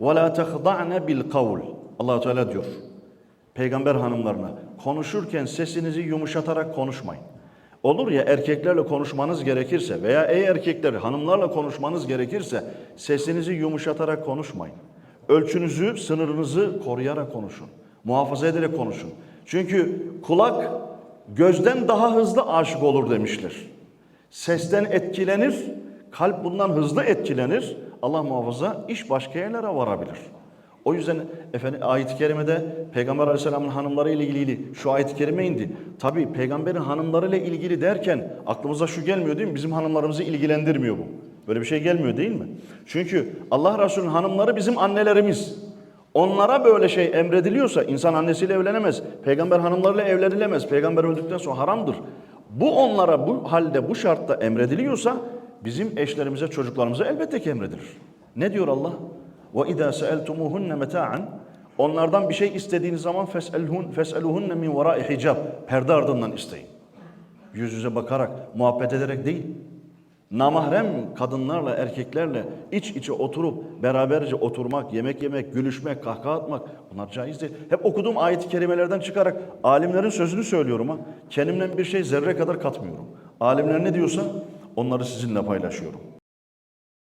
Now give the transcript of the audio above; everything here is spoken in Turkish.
Ve la tehda'ne bil kavl. Allah Teala diyor. Peygamber hanımlarına konuşurken sesinizi yumuşatarak konuşmayın. Olur ya erkeklerle konuşmanız gerekirse veya ey erkekler hanımlarla konuşmanız gerekirse sesinizi yumuşatarak konuşmayın. Ölçünüzü, sınırınızı koruyarak konuşun. Muhafaza ederek konuşun. Çünkü kulak gözden daha hızlı aşık olur demiştir. Sesten etkilenir, kalp bundan hızlı etkilenir. Allah muhafaza iş başka yerlere varabilir. O yüzden efendim ayet-i kerimede Peygamber Aleyhisselam'ın hanımları ile ilgili şu ayet-i kerime indi. Tabi peygamberin hanımları ile ilgili derken aklımıza şu gelmiyor değil mi? Bizim hanımlarımızı ilgilendirmiyor bu. Böyle bir şey gelmiyor değil mi? Çünkü Allah Resulü'nün hanımları bizim annelerimiz. Onlara böyle şey emrediliyorsa insan annesiyle evlenemez. Peygamber hanımlarıyla evlenilemez. Peygamber öldükten sonra haramdır. Bu onlara bu halde bu şartta emrediliyorsa bizim eşlerimize çocuklarımıza elbette ki emredilir. Ne diyor Allah? وَاِذَا سَأَلْتُمُوهُنَّ مَتَاعًا Onlardan bir şey istediğiniz zaman فَاسْأَلُهُنَّ فَاسْأَلُهُنَّ مِنْ وَرَاءِ hicab Perde ardından isteyin. Yüz yüze bakarak, muhabbet ederek değil. Namahrem kadınlarla, erkeklerle iç içe oturup beraberce oturmak, yemek yemek, gülüşmek, kahkaha atmak bunlar caiz değil. Hep okuduğum ayet-i kerimelerden çıkarak alimlerin sözünü söylüyorum ha. Kendimden bir şey zerre kadar katmıyorum. Alimler ne diyorsa onları sizinle paylaşıyorum.